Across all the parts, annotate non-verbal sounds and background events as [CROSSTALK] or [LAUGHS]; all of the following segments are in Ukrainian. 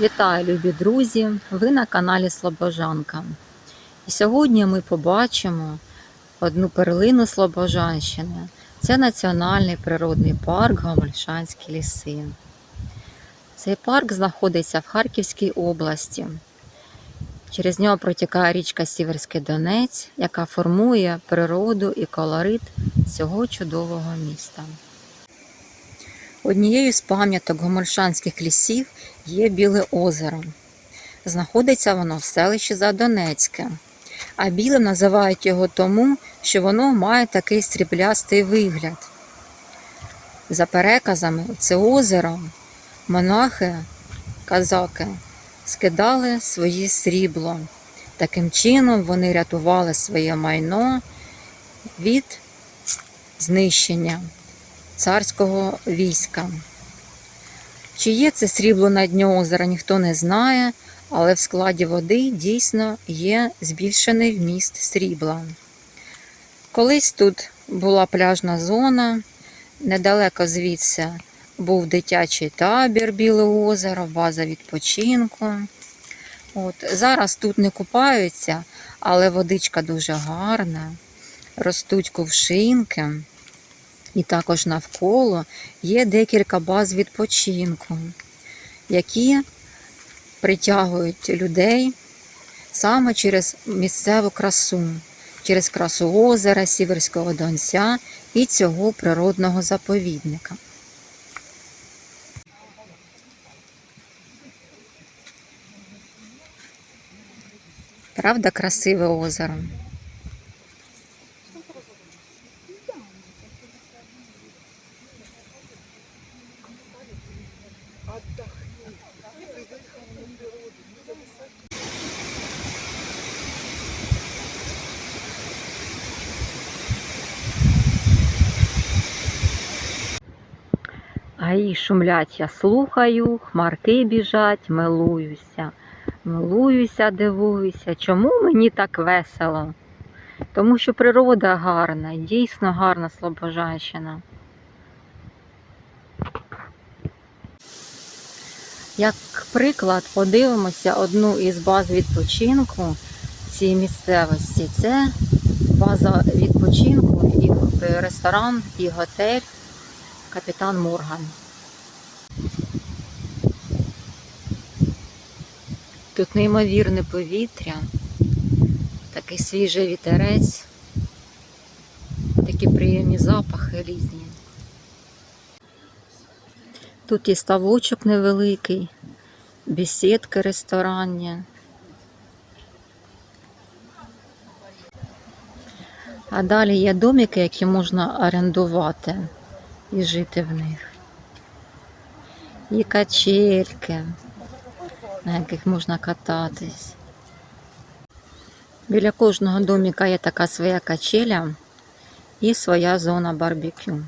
Вітаю, любі друзі! Ви на каналі Слобожанка. І сьогодні ми побачимо одну перлину Слобожанщини. Це Національний природний парк Гомольшанські ліси. Цей парк знаходиться в Харківській області. Через нього протікає річка Сіверський Донець, яка формує природу і колорит цього чудового міста. Однією з пам'яток гомольшанських лісів є Біле озеро. Знаходиться воно в селищі Задонецьке. А білим називають його тому, що воно має такий сріблястий вигляд. За переказами, це озеро монахи, казаки скидали своє срібло. Таким чином вони рятували своє майно від знищення царського війська. Чи є це срібло на дні озера, ніхто не знає, але в складі води дійсно є збільшений вміст срібла. Колись тут була пляжна зона, недалеко звідси був дитячий табір Біле озеро, база відпочинку. От, Зараз тут не купаються, але водичка дуже гарна, ростуть кувшинки. І також навколо є декілька баз відпочинку, які притягують людей саме через місцеву красу, через красу озера, Сіверського Донця і цього природного заповідника. Правда, красиве озеро. Шумлять, я слухаю, хмарки біжать, милуюся. Милуюся, дивуюся, чому мені так весело? Тому що природа гарна, дійсно гарна Слобожанщина. Як приклад, подивимося одну із баз відпочинку цій місцевості. Це база відпочинку і ресторан і готель Капітан Морган. Тут неймовірне повітря, такий свіжий вітерець, такі приємні запахи різні. Тут і ставочок невеликий, бесідки ресторанні. А далі є домики, які можна орендувати і жити в них. І качельки, на яких можна кататись. Біля кожного доміка є така своя качеля і своя зона барбекю.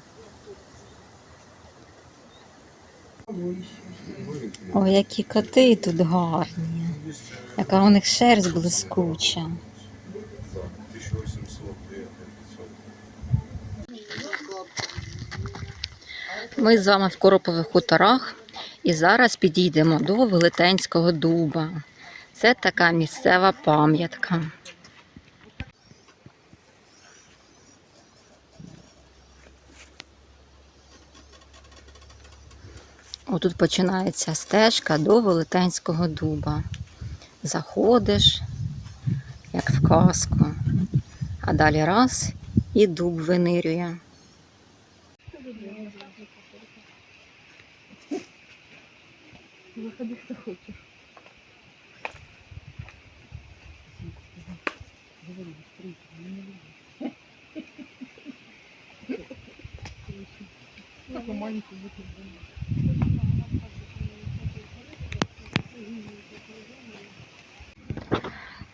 Ой, які коти тут гарні. Яка у них шерсть блискуча. Ми з вами в Коропових хуторах і зараз підійдемо до Велетенського дуба. Це така місцева пам'ятка. Отут починається стежка до Велетенського дуба. Заходиш, як в казку, а далі раз і дуб винирює. Выходи, что хочешь. Говори быстрее, я не люблю. Такую маленькую бутылку.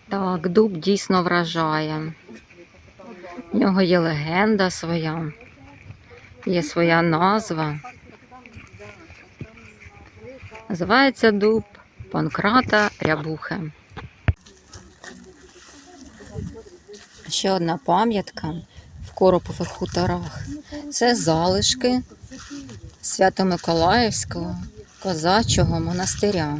Так, дуб дійсно вражає. В нього є легенда своя, є своя назва. Називається дуб Панкрата Рябухи. Ще одна пам'ятка в Коропових хуторах. Це залишки Свято-Миколаївського козачого монастиря.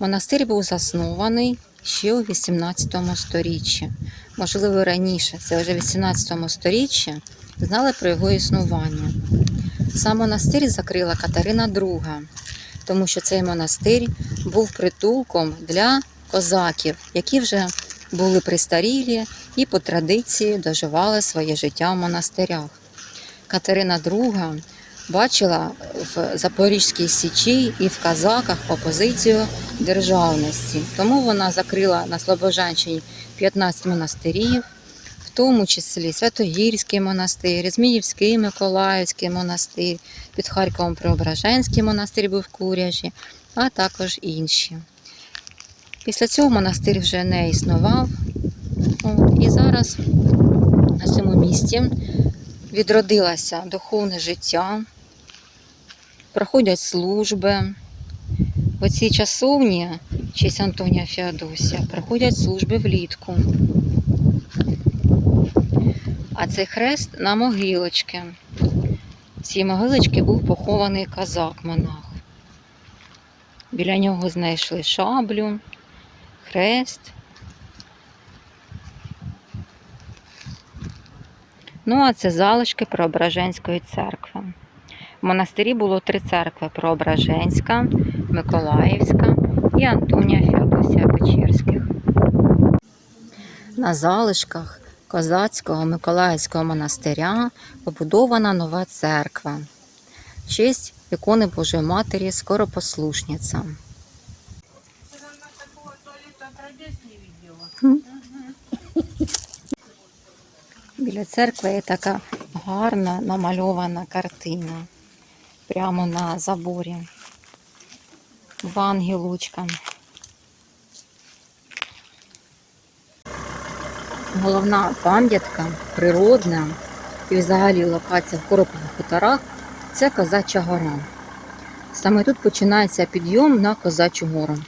Монастир був заснований ще у 18 сторіччі. Можливо, раніше, це вже в 18 сторіччі, знали про його існування. Сам монастир закрила Катерина II, тому що цей монастир був притулком для козаків, які вже були пристарілі і по традиції доживали своє життя в монастирях. Катерина II бачила в Запорізькій Січі і в казаках опозицію державності. Тому вона закрила на Слобожанщині 15 монастирів, тому числі Святогірський монастир, Зміївський Миколаївський монастир, під Харковом Преображенський монастир був в Куряжі, а також інші. Після цього монастир вже не існував. І зараз на цьому місці відродилося духовне життя, проходять служби. В оцій часовні, честь Антонія Феодосія, проходять служби влітку. А цей хрест на могилочки. В цій могилочці був похований казак-монах. Біля нього знайшли шаблю, хрест. Ну, а це залишки Преображенської церкви. В монастирі було три церкви: Преображенська, Миколаївська і Антонія Феодосія Печерських. На залишках козацького Миколаївського монастиря побудована нова церква. В честь ікони Божої Матері Скоропослушниця. Біля церкви є така гарна намальована картина. Прямо на заборі. Два ангелочка. Головна пам'ятка природна і взагалі локація в Коропових хуторах це Козача гора. Саме тут починається підйом на Козачу гору.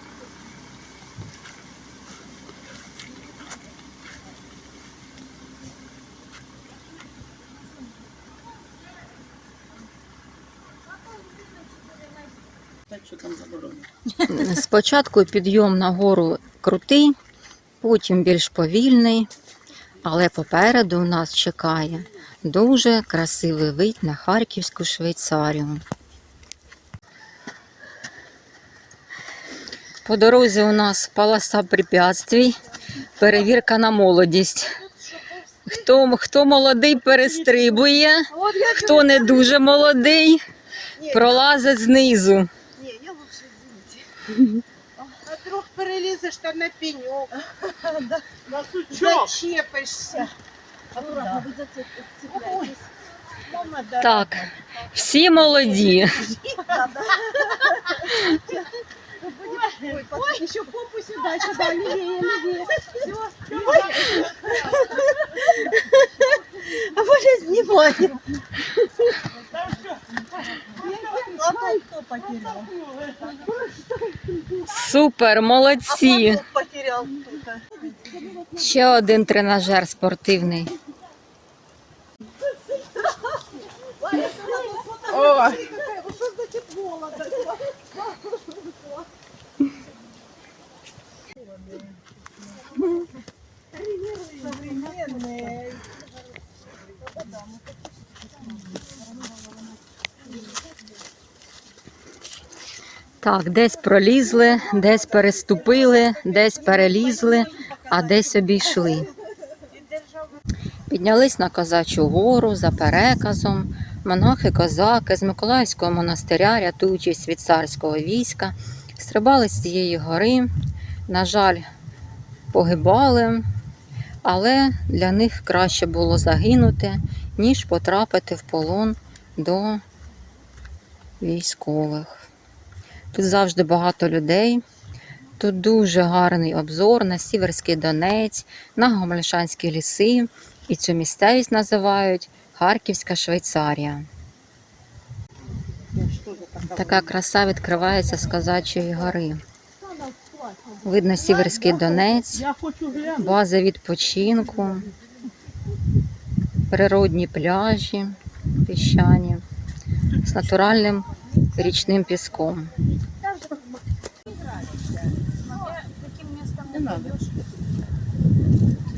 Спочатку підйом на гору крутий, потім більш повільний, але попереду у нас чекає дуже красивий вид на Харківську Швейцарію. По дорозі у нас полоса препятствий, перевірка на молодість. Хто, хто молодий перестрибує, хто не дуже молодий, пролазить знизу. Не, я лучше извините. А вдруг перелезешь там на пеньок, [LAUGHS] На сучок. зачепишся. Аккуратно, вы зацепляетесь. Мама, да. Так, всі молоді. [LAUGHS] [LAUGHS] Ой, ой, еще попу сюда, сюда, левее, левее. Все, А кто потерял? Супер, молодці. Ще один тренажер спортивний. О, Так, десь пролізли, десь переступили, десь перелізли, а десь обійшли. Піднялись на козачу гору за переказом. Монахи-козаки з Миколаївського монастиря, рятуючись від царського війська, стрибали з цієї гори. На жаль, погибали, але для них краще було загинути, ніж потрапити в полон до військових. Тут завжди багато людей. Тут дуже гарний обзор на Сіверський Донець, на Гомельшанські ліси. І цю місцевість називають Харківська Швейцарія. Така краса відкривається з Казачої гори. Видно Сіверський Донець, база відпочинку, природні пляжі, піщані з натуральним річним піском.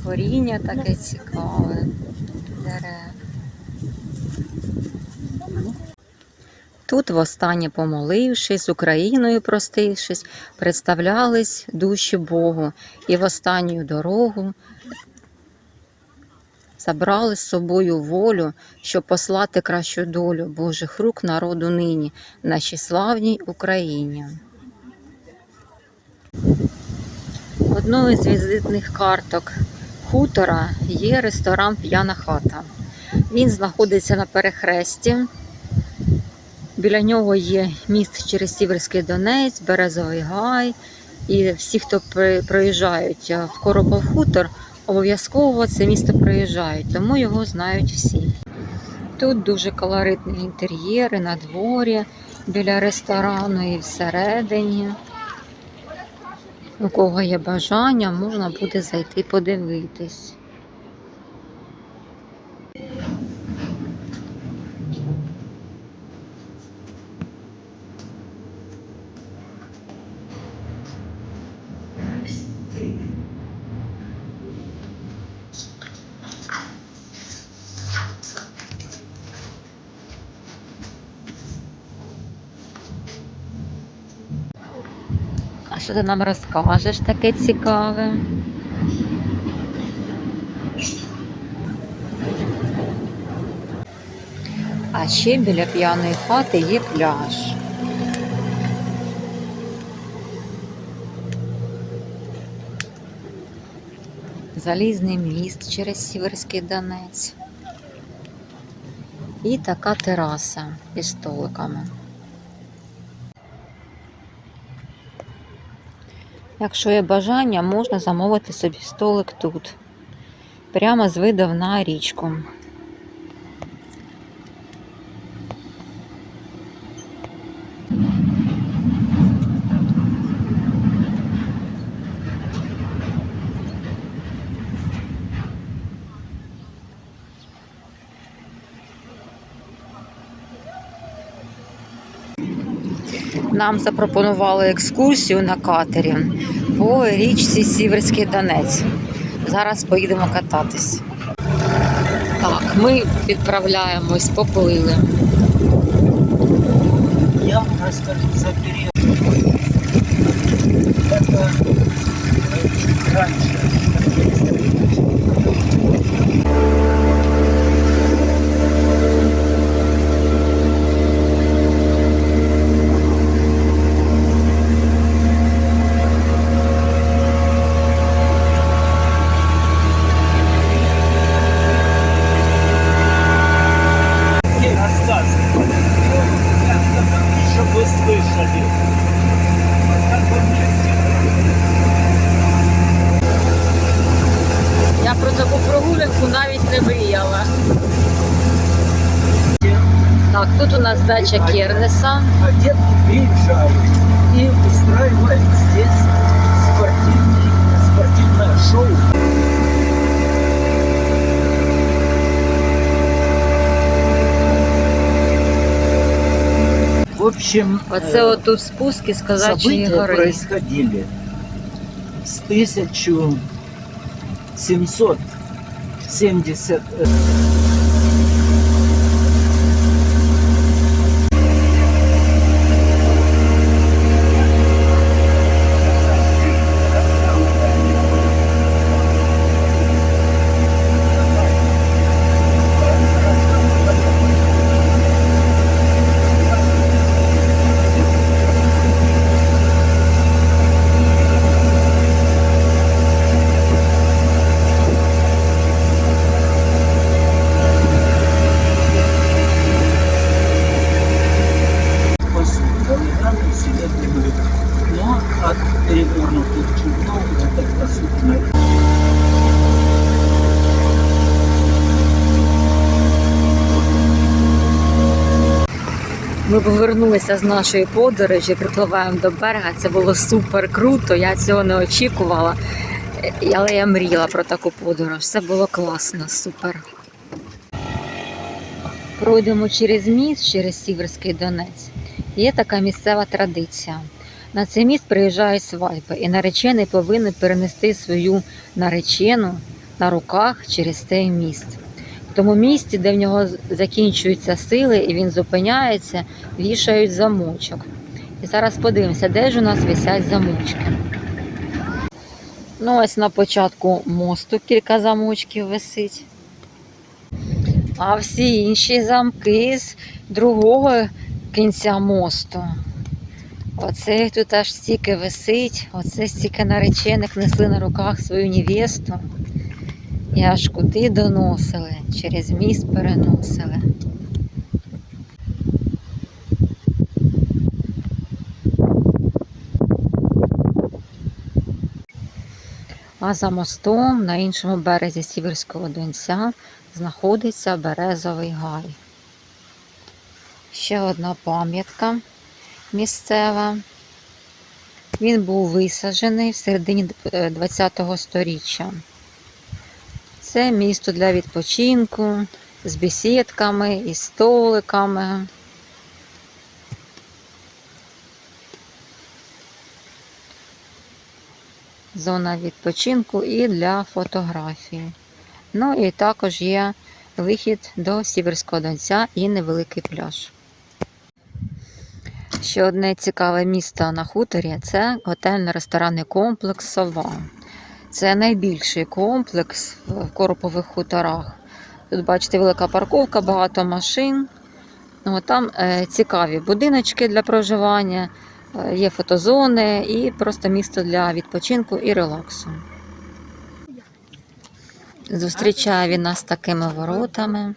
Коріння таке цікаве. Дерев. Тут, востаннє помолившись, Україною простившись, представлялись душі Богу і в останню дорогу забрали з собою волю, щоб послати кращу долю Божих рук народу нині, нашій славній Україні. Одною з візитних карток хутора є ресторан П'яна хата. Він знаходиться на перехресті. Біля нього є міст через Сіверський Донець, Березовий Гай. І всі, хто приїжджають е, в Коропов хутор, обов'язково це місто приїжджають, тому його знають всі. Тут дуже колоритні інтер'єри на дворі, біля ресторану і всередині. У кого є бажання, можна буде зайти подивитись. Що ти нам розкажеш таке цікаве? А ще біля п'яної хати є пляж. Залізний міст через Сіверський Донець. І така тераса із столиками. Якщо є бажання, можна замовити собі столик тут, прямо з видом на річку. Нам запропонували екскурсію на катері по річці Сіверський Донець. Зараз поїдемо кататись. Так, ми відправляємось, поплили. Я вам расскажу за период. Это э, дача Кернеса. А детки приезжают и устраивают здесь спортивный, спортивное шоу. В общем, Оце э, отут спуски з Казачої события гори. происходили с 1770 повернулися з нашої подорожі, припливаємо до берега. Це було супер круто. Я цього не очікувала. Але я мріяла про таку подорож. Це було класно, супер. Пройдемо через міст, через Сіверський Донець. Є така місцева традиція. На цей міст приїжджають свадьби, і наречений повинен перенести свою наречену на руках через цей міст. Тому місці, де в нього закінчуються сили, і він зупиняється, вішають замочок. І зараз подивимося, де ж у нас висять замочки. Ну, ось на початку мосту кілька замочків висить. А всі інші замки з другого кінця мосту. Оце тут аж стільки висить, оце стільки наречених несли на руках свою невесту. І аж куди доносили, через міст переносили. А за мостом на іншому березі Сіверського Донця знаходиться березовий гай. Ще одна пам'ятка місцева. Він був висаджений в середині ХХ століття. Це місто для відпочинку з бесідками і столиками. Зона відпочинку і для фотографії. Ну і також є вихід до Сіверського Донця і невеликий пляж. Ще одне цікаве місто на хуторі це готельно-ресторанний комплекс Сова. Це найбільший комплекс в Коропових хуторах. Тут, бачите, велика парковка, багато машин. Ну, там е, цікаві будиночки для проживання, е, є фотозони і просто місто для відпочинку і релаксу. Зустрічає він нас такими воротами.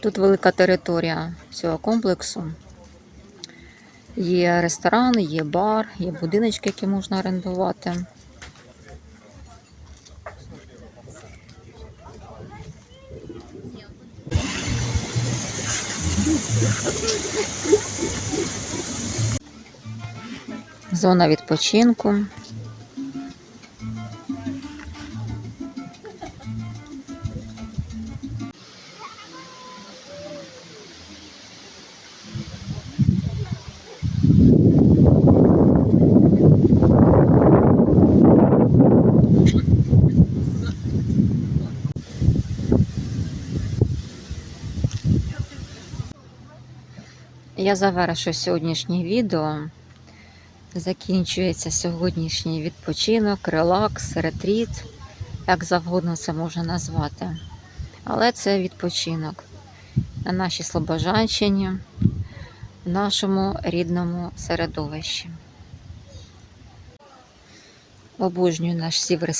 Тут велика територія цього комплексу. Є ресторан, є бар, є будиночки, які можна орендувати. Зона відпочинку. Я завершу сьогоднішнє відео. Закінчується сьогоднішній відпочинок, релакс, ретріт, як завгодно це можна назвати. Але це відпочинок на нашій Слобожанщині, в нашому рідному середовищі. Обожнюю наш сіверський